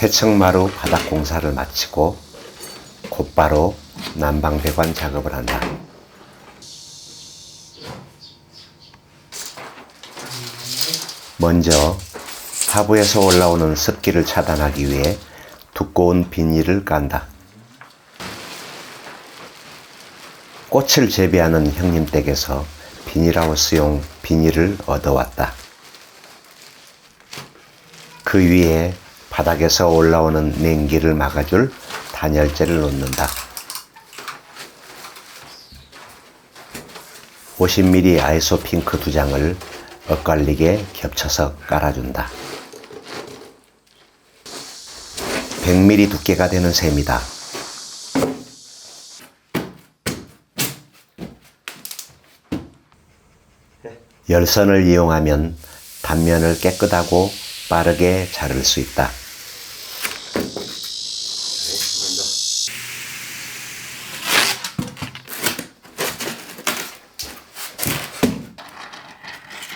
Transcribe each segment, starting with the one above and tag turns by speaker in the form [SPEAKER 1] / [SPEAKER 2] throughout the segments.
[SPEAKER 1] 태층마루 바닥 공사를 마치고 곧바로 난방배관 작업을 한다. 먼저 하부에서 올라오는 습기를 차단하기 위해 두꺼운 비닐을 깐다. 꽃을 재배하는 형님 댁에서 비닐하우스용 비닐을 얻어왔다. 그 위에 바닥에서 올라오는 냉기를 막아줄 단열재를 놓는다. 50mm 아이소 핑크 두 장을 엇갈리게 겹쳐서 깔아준다. 100mm 두께가 되는 셈이다. 열선을 이용하면 단면을 깨끗하고 빠르게 자를 수 있다.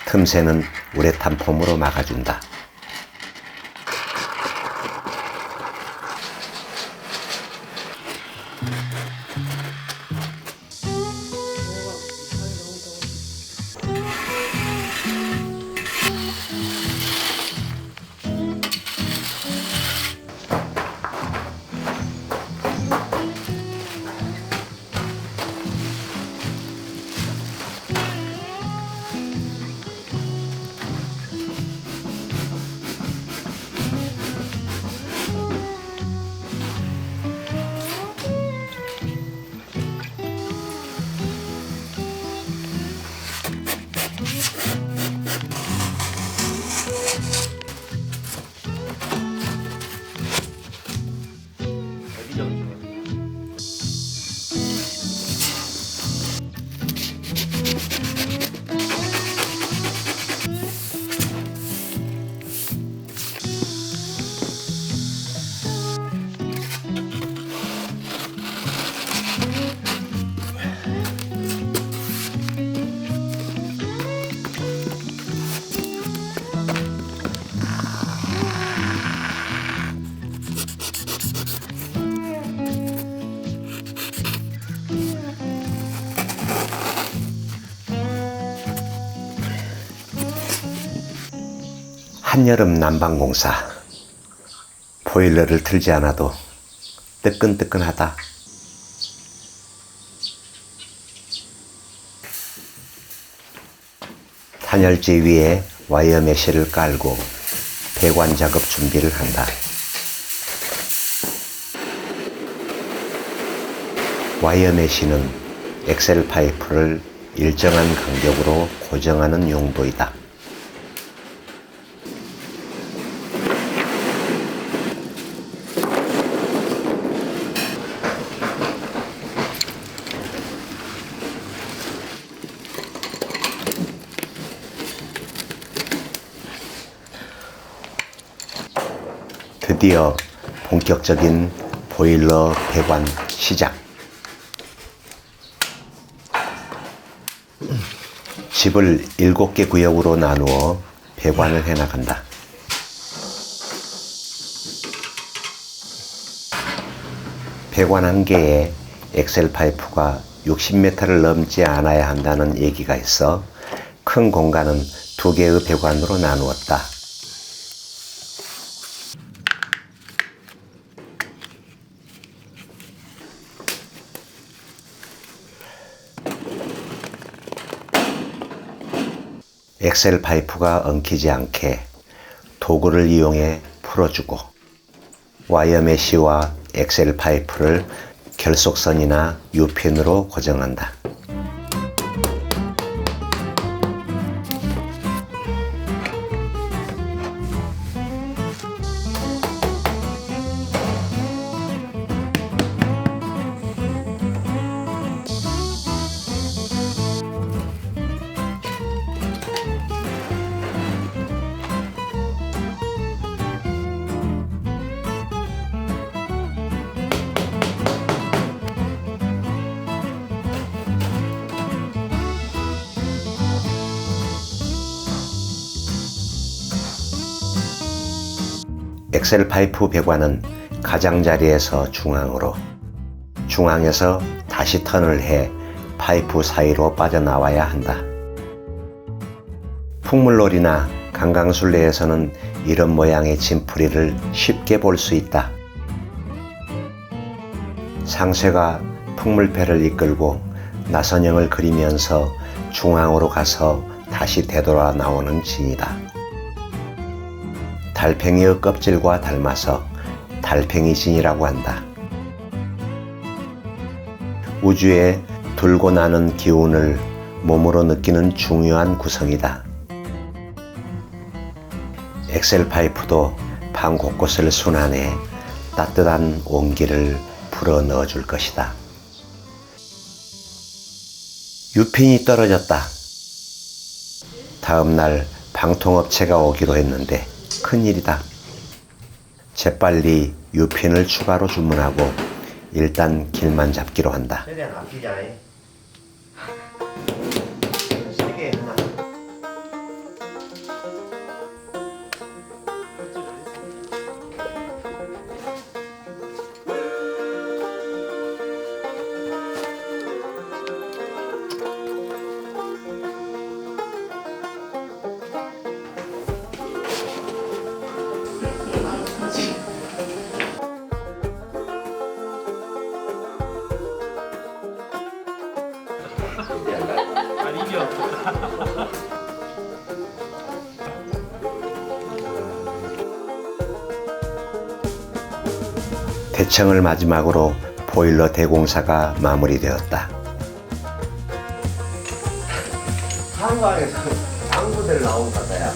[SPEAKER 1] 틈새는 우레탄 폼으로 막아준다. 한여름 난방공사. 보일러를 틀지 않아도 뜨끈뜨끈하다. 단열재 위에 와이어 메쉬를 깔고 배관 작업 준비를 한다. 와이어 메쉬는 엑셀 파이프를 일정한 간격으로 고정하는 용도이다. 드디어 본격적인 보일러 배관 시작. 집을 7개 구역으로 나누어 배관을 해 나간다. 배관 한 개에 엑셀 파이프가 60m를 넘지 않아야 한다는 얘기가 있어 큰 공간은 두 개의 배관으로 나누었다. 엑셀 파이프가 엉키지 않게 도구를 이용해 풀어주고 와이어 메쉬와 엑셀 파이프를 결속선이나 U핀으로 고정한다. 엑셀 파이프 배관은 가장자리에서 중앙으로, 중앙에서 다시 턴을 해 파이프 사이로 빠져나와야 한다. 풍물놀이나 강강술래에서는 이런 모양의 진풀이를 쉽게 볼 수 있다. 상쇠가 풍물패를 이끌고 나선형을 그리면서 중앙으로 가서 다시 되돌아 나오는 진이다. 달팽이의 껍질과 닮아서 달팽이 진이라고 한다. 우주에 돌고 나는 기운을 몸으로 느끼는 중요한 구성이다. 엑셀 파이프도 방 곳곳을 순환해 따뜻한 온기를 불어 넣어줄 것이다. 유핀이 떨어졌다. 다음 날 방통업체가 오기로 했는데 큰일이다. 재빨리 유핀을 추가로 주문하고 일단 길만 잡기로 한다.
[SPEAKER 2] 최대한 아끼자.
[SPEAKER 1] 대청을 마지막으로 보일러 대공사가 마무리되었다.
[SPEAKER 2] 한강에서 당구들 나온 바다야.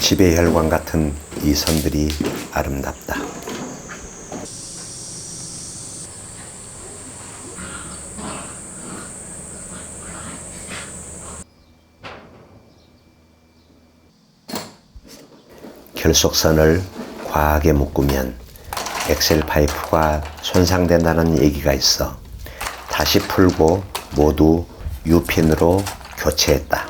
[SPEAKER 1] 집의 혈관 같은 이 선들이 아름답다. 결속선을 과하게 묶으면 엑셀 파이프가 손상된다는 얘기가 있어 다시 풀고 모두 U핀으로 교체했다.